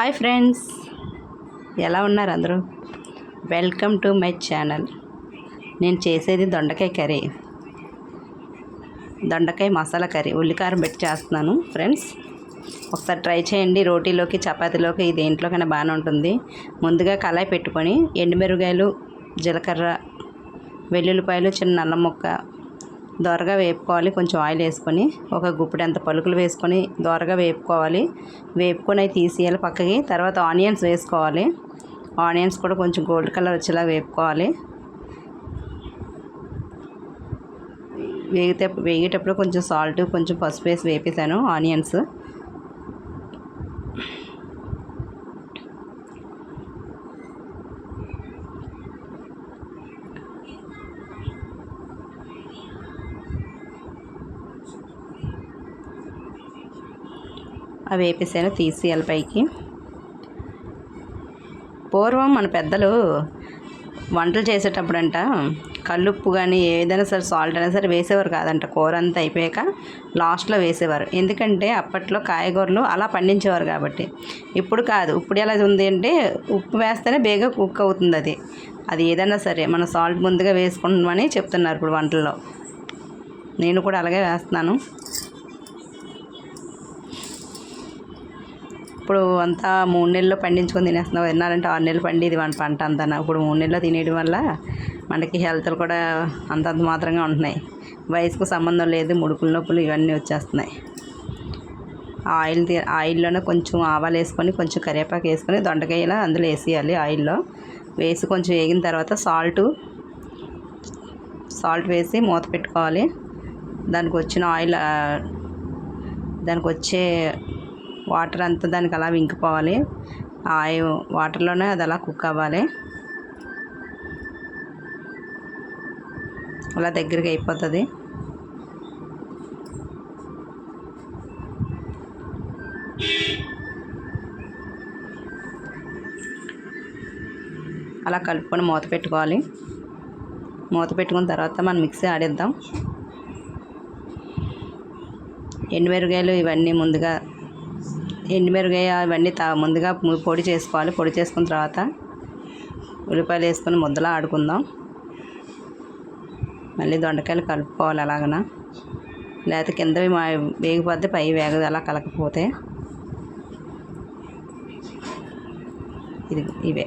Hi friends. ఎలా ఉన్నారు అందరూ? Welcome to my channel. నేను చేసేది దొండకాయ కర్రీ. దొండకాయ మసాలా కర్రీ. ఉల్లికారం పెట్టి చేస్తున్నాను ఫ్రెండ్స్. ఒకసారి ట్రై చేయండి. రోటీలోకి చపాతీలోకి ఇది దేంట్లోకైనా బాగానే ఉంటుంది. ముందుగా కళాయి పెట్టుకొని ఎండుమిరగాయలు జీలకర్ర వెల్లుల్లిపాయలు చిన్న నల్ల ముక్క దోరగా వేపుకోవాలి కొంచెం ఆయిల్ వేసుకొని ఒక గుప్పిడి అంత పలుకులు వేసుకొని దోరగా వేపుకోవాలి. వేపుకొని అవి తీసేయాలి పక్కకి తర్వాత ఆనియన్స్ వేసుకోవాలి. ఆనియన్స్ కూడా కొంచెం గోల్డ్ కలర్ వచ్చేలా వేపుకోవాలి. వేగితే వేగేటప్పుడు కొంచెం సాల్ట్ కొంచెం పసుపు వేసి వేపేసాను ఆనియన్స్. అవి వేపేసాను తీసేయాలి పైకి. పూర్వం మన పెద్దలు వంటలు చేసేటప్పుడంట కల్లుప్పు కానీ ఏదైనా సరే సాల్ట్ అయినా సరే వేసేవారు కాదంట. కూర అంతా అయిపోయాక లాస్ట్లో వేసేవారు. ఎందుకంటే అప్పట్లో కాయగూరలు అలా పండించేవారు కాబట్టి. ఇప్పుడు కాదు. ఇప్పుడు ఎలా ఉంది అంటే ఉప్పు వేస్తేనే బేగా కుక్ అవుతుంది అది. అది ఏదైనా సరే మనం సాల్ట్ ముందుగా వేసుకుంటామని చెప్తున్నారు ఇప్పుడు వంటల్లో. నేను కూడా అలాగే వేస్తున్నాను. ఇప్పుడు అంతా మూడు నెలల్లో పండించుకొని తినేస్తున్నాం తిన్నారంటే ఆరు నెలలు పండేది మన పంట అంతా ఇప్పుడు మూడు నెలల్లో తినేయడం వల్ల మనకి హెల్త్లు కూడా అంతంత మాత్రంగా ఉంటున్నాయి. వయసుకు సంబంధం లేదు ముడుకుల నొప్పులు ఇవన్నీ వచ్చేస్తున్నాయి. ఆయిల్ ఆయిల్లోనే కొంచెం ఆవాలు వేసుకొని కొంచెం కరివేపాకు వేసుకొని దొండకాయలా అందులో వేసేయాలి ఆయిల్లో. వేసి కొంచెం వేగిన తర్వాత సాల్ట్ సాల్ట్ వేసి మూత పెట్టుకోవాలి. దానికి వచ్చిన ఆయిల్ దానికి వచ్చే వాటర్ అంతా దానికి అలా వింకిపోవాలి. ఆ వాటర్లోనే అది అలా కుక్ అవ్వాలి. అలా దగ్గరికి అయిపోతుంది. అలా కలుపుకొని మూత పెట్టుకోవాలి. మూత పెట్టుకున్న తర్వాత మనం మిక్సీ ఆడేద్దాం. ఎండుమిరగాయలు ఇవన్నీ ముందుగా ఎండుమిరగాయ ఇవన్నీ తా ముందుగా పొడి చేసుకోవాలి. పొడి చేసుకున్న తర్వాత ఉల్లిపాయలు వేసుకొని ముద్దలా ఆడుకుందాం. మళ్ళీ దొండకాయలు కలుపుకోవాలి అలాగన. లేకపోతే కిందవి మా వేగిపోతే పై వేగదు అలా కలకపోతే. ఇది ఇవే.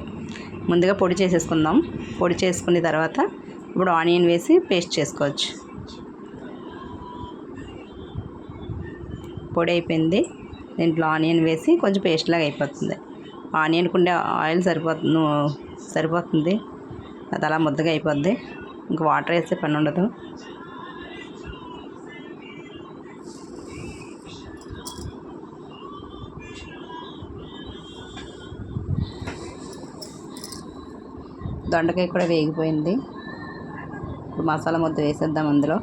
ముందుగా పొడి చేసేసుకుందాం. పొడి చేసుకున్న తర్వాత ఇప్పుడు ఆనియన్ వేసి పేస్ట్ చేసుకోవచ్చు. పొడి అయిపోయింది. దీంట్లో ఆనియన్ వేసి కొంచెం పేస్ట్ లాగా అయిపోతుంది. ఆనియన్కి ఉండే ఆయిల్ సరిపోతుంది సరిపోతుంది. అది అలా ముద్దగా అయిపోద్ది. ఇంక వాటర్ వేస్తే పని ఉండదు. దొండకాయ కూడా వేగిపోయింది. ఇప్పుడు మసాలా ముద్ద వేసేద్దాం అందులో.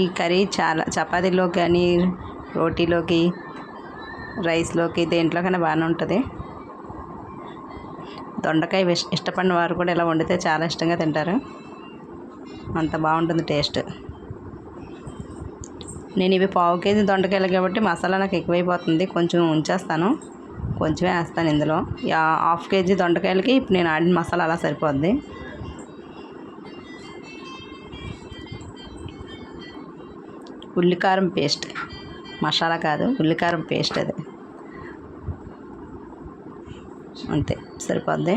ఈ కర్రీ చాలా చపాతీలో కానీ రోటీలోకి రైస్లోకి దేంట్లోకైనా బాగానే ఉంటుంది. దొండకాయ ఇష్టపడిన వారు కూడా ఇలా వండితే చాలా ఇష్టంగా తింటారు. అంత బాగుంటుంది టేస్ట్. నేను ఇవి పావు కేజీ దొండకాయలు కాబట్టి మసాలా నాకు ఎక్కువైపోతుంది. కొంచెం ఉంచేస్తాను. కొంచెమే వేస్తాను ఇందులో. హాఫ్ కేజీ దొండకాయలకి ఇప్పుడు నేను ఆడిన మసాలా అలా సరిపోద్ది. ఉల్లికారం పేస్ట్. మసాలా కాదు ఉల్లికారం పేస్ట్ అది. అంతే సరిపోద్ది.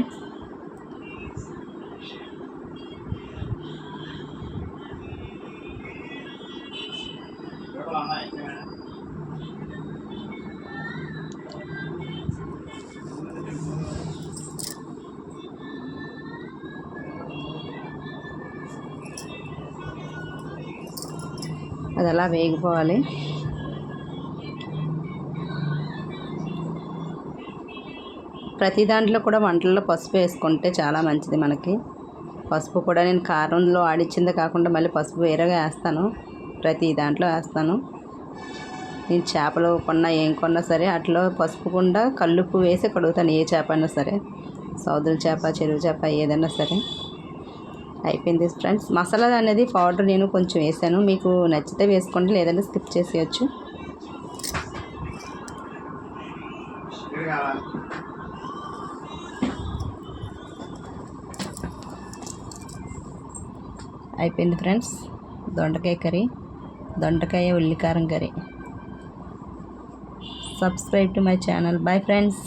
అది అలా వేగిపోవాలి. ప్రతి దాంట్లో కూడా వంటల్లో పసుపు వేసుకుంటే చాలా మంచిది మనకి. పసుపు కూడా నేను కారంలో ఆడిచ్చిందే కాకుండా మళ్ళీ పసుపు వేరేగా వేస్తాను. ప్రతి దాంట్లో వేస్తాను. నేను చేపలు కొన్నా ఏం కొన్నా సరే అట్లా పసుపు కుండా కల్లుప్పు వేసి కడుగుతాను ఏ చేప అయినా సరే. సముద్రం చేప చెరువు చేప ఏదైనా సరే. అయిపోయింది ఫ్రెండ్స్. మసాలా అనేది పౌడర్ నేను కొంచెం వేసాను. మీకు నచ్చితే వేసుకోండి లేదంటే స్కిప్ చేసేయచ్చు. అయిపోయింది ఫ్రెండ్స్. దొండకాయ కర్రీ దొండకాయ ఉల్లికారం curry. Subscribe to my channel. Bye friends.